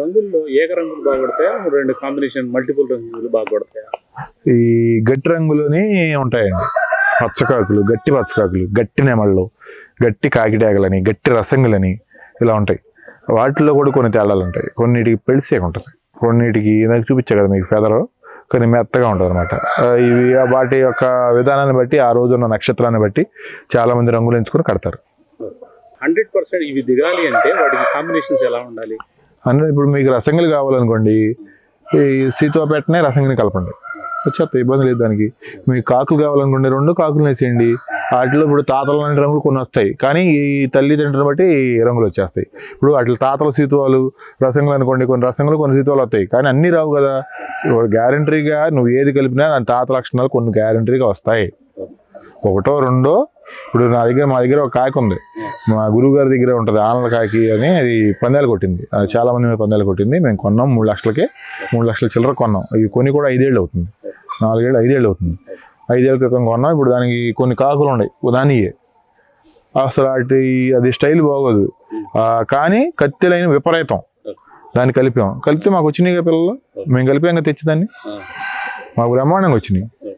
రంగుల్లో ఏక రంగులు బాగా కొడతాయా రెండు కాంబినేషన్ మల్టిపుల్ రంగులు బాగా కొడతాయా ఈ గట్టి రంగులోని ఉంటాయండి పచ్చకాకులు గట్టి పచ్చకాకులు గట్టి నెమళ్ళు గట్టి కాకిటాకలని గట్టి రసంగులని ఇలా ఉంటాయి. వాటిలో కూడా కొన్ని తేడాలు ఉంటాయి. కొన్నిటికి పెళ్సేక ఉంటుంది. కొన్నిటికి నాకు చూపించా కదా మీకు ఫెదర్. కొన్ని మెత్తగా ఉంటుంది అనమాట ఇవి వాటి యొక్క విధానాన్ని బట్టి ఆ రోజు ఉన్న నక్షత్రాన్ని బట్టి చాలా మంది రంగులు ఎంచుకొని కడతారు. హండ్రెడ్ పర్సెంట్ ఇవి దిగాలి అంటే వాటికి కాంబినేషన్స్ ఎలా ఉండాలి? అంటే ఇప్పుడు మీకు రసంగులు కావాలనుకోండి ఈ సీతోపేటనే రసంగిని కలపండి. వచ్చేస్తాయి ఇబ్బంది లేదు దానికి. మీకు కాకులు కావాలనుకోండి రెండు కాకులు వేసేయండి. వాటిలో ఇప్పుడు తాతలు లాంటి రంగులు కొన్ని వస్తాయి కానీ ఈ తల్లిదండ్రులను బట్టి రంగులు వచ్చేస్తాయి. ఇప్పుడు వాటి తాతల సీతువాలు రసంగులు అనుకోండి కొన్ని రసంగులు కొన్ని సీతువాలు వస్తాయి కానీ అన్నీ రావు కదా. గ్యారంటీగా నువ్వు ఏది కలిపినా దాని తాత లక్షణాలు కొన్ని గ్యారంటీగా వస్తాయి. ఒకటో రెండో ఇప్పుడు నా దగ్గర మా దగ్గర ఒక కాకి ఉంది. మా గురువు గారి దగ్గర ఉంటుంది ఆనల కాకి అని అది పందాలు కొట్టింది. అది చాలా మంది మీద పందాలు కొట్టింది. మేము కొన్నాం మూడు లక్షలకి. మూడు లక్షల చిల్లర కొన్నాం. ఇవి కొని కూడా ఐదేళ్ళు అవుతుంది. నాలుగేళ్ళు ఐదేళ్ళు అవుతుంది. ఐదేళ్ళ క్రితం కొన్నాం. ఇప్పుడు దానికి కొన్ని కాకులు ఉన్నాయి. దానియే అసలు అటు అది స్టైల్ బాగోదు. కానీ కత్తెలైన విపరీతం. దాన్ని కలిపాం. కలిపితే మాకు వచ్చినాయి కదా పిల్లలు? మేము కలిపాం కదా తెచ్చి దాన్ని? మాకు బ్రహ్మాండంగా వచ్చినాయి.